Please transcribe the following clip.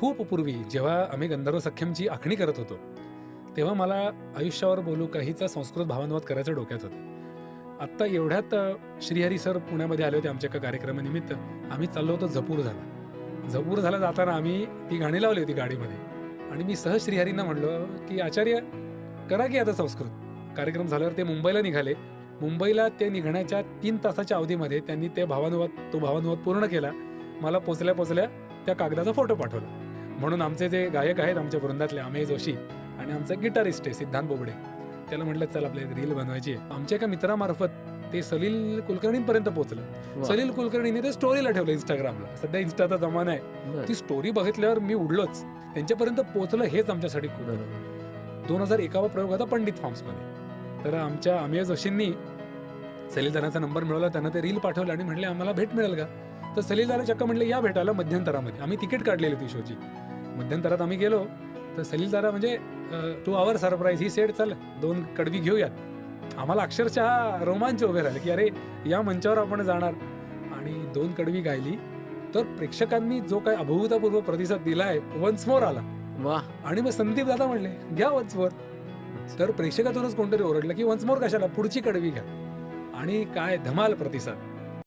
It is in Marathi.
खूप पूर्वी जेव्हा आम्ही गंधर्व सख्यमची आखणी करत होतो तेव्हा मला आयुष्यावर बोलू काहीचा संस्कृत भावानुवाद करायचं डोक्यात होतं. आत्ता एवढ्यात श्रीहरी सर पुण्यामध्ये आले होते आमच्या एका कार्यक्रमानिमित्त आम्ही चाललो होतो जपूर झाला. झपूर झाला जाताना आम्ही ती गाणी लावली होती गाडीमध्ये आणि मी सहज श्रीहरींना म्हणलो की आचार्य करा की आता संस्कृत. कार्यक्रम झाल्यावर ते मुंबईला निघाले. मुंबईला ते निघण्याच्या तीन तासाच्या अवधीमध्ये त्यांनी ते भावानुवाद तो भावानुवाद पूर्ण केला. मला पोचल्या पोचल्या त्या कागदाचा फोटो पाठवला. म्हणून आमचे जे गायक आहेत आमच्या वृंदातले अमेय जोशी आणि आमचा गिटारिस्ट आहे सिद्धांत बोबडे त्याला म्हटलं चल आपल्या रील बनवायची आहे. आमच्या एका मित्रामार्फत ते सलील कुलकर्णींपर्यंत पोहोचलं. सलील कुलकर्णीने ते स्टोरीला ठेवलं इंस्टाग्रामला सध्या इन्स्टाचा जमाना आहे. ती स्टोरी बघितल्यावर मी उडलोच. त्यांच्यापर्यंत पोहोचलं हेच आमच्यासाठी खूप. दोन हजार एकावा प्रयोग होता पंडित फार्म्समध्ये. तर आमच्या अमेय जोशींनी सलीलदाराचा नंबर मिळवला त्यांना ते रील पाठवलं आणि म्हणले आम्हाला भेट मिळेल का? तर सलीलदारा चक्क म्हणले या भेटायला मध्यंतरामध्ये. आम्ही तिकीट काढलेली होती शोची. मध्यंतरात आम्ही गेलो तर सलीलदारा म्हणजे to our surprise he said चल दोन कडवी घेऊयात. आम्हाला अक्षरशः रोमांच उभे राहिले की अरे या मंचावर आपण जाणार. आणि दोन कडवी गायली तर प्रेक्षकांनी जो काय अभूतपूर्व प्रतिसाद दिलाय वन्स मोर आला. वा आणि मग संदीप दादा म्हणले घ्या वन्स मोर तर प्रेक्षकातूनच कोणतरी ओरडलं की वन्स मोर कशाला? पुढची कडवी घ्या. आणि काय धमाल प्रतिसाद.